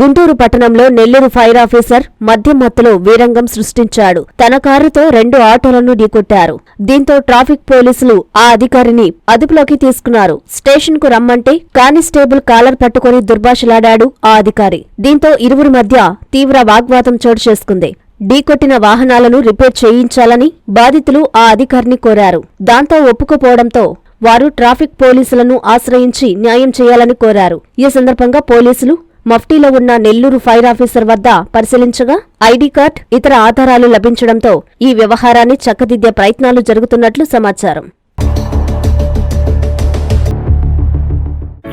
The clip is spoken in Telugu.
గుంటూరు పట్టణంలో నెల్లూరు ఫైర్ ఆఫీసర్ మద్యం మత్తులో వీరంగం సృష్టించాడు. తన కారుతో రెండు ఆటోలను ఢీకొట్టారు. దీంతో ట్రాఫిక్ పోలీసులు ఆ అధికారిని అదుపులోకి తీసుకున్నారు. స్టేషన్కు రమ్మంటే కానిస్టేబుల్ కాలర్ పట్టుకుని దుర్భాషలాడాడు ఆ అధికారి. దీంతో ఇరువురి మధ్య తీవ్ర వాగ్వాదం చోటు చేసుకుంది. ఢీకొట్టిన వాహనాలను రిపేర్ చేయించాలని బాధితులు ఆ అధికారిని కోరారు. దాంతో ఒప్పుకోపోవడంతో వారు ట్రాఫిక్ పోలీసులను ఆశ్రయించి న్యాయం చేయాలని కోరారు. ఈ సందర్భంగా పోలీసులు మఫ్టీలో ఉన్న నెల్లూరు ఫైర్ ఆఫీసర్ వద్ద పరిశీలించగా ఐడీ కార్డ్ ఇతర ఆధారాలు లభించడంతో ఈ వ్యవహారాన్ని చక్కదిద్దే ప్రయత్నాలు జరుగుతున్నట్లు సమాచారం.